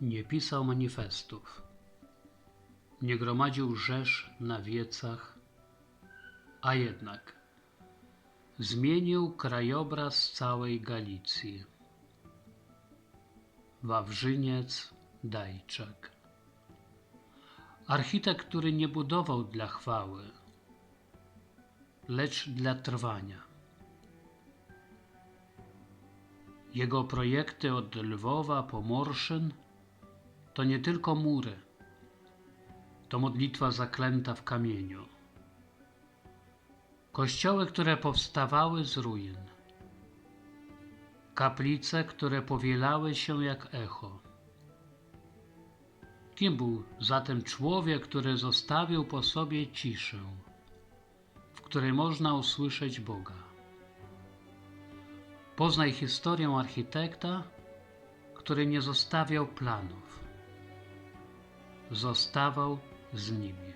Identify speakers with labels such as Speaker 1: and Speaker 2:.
Speaker 1: Nie pisał manifestów. Nie gromadził rzesz na wiecach, a jednak zmienił krajobraz całej Galicji. Wawrzyniec Dajczak. Architekt, który nie budował dla chwały, lecz dla trwania. Jego projekty od Lwowa po Morszyn to nie tylko mury, to modlitwa zaklęta w kamieniu. Kościoły, które powstawały z ruin. Kaplice, które powielały się jak echo. Kim był zatem człowiek, który zostawił po sobie ciszę, w której można usłyszeć Boga? Poznaj historię architekta, który nie zostawiał planów. Zostawał z nimi.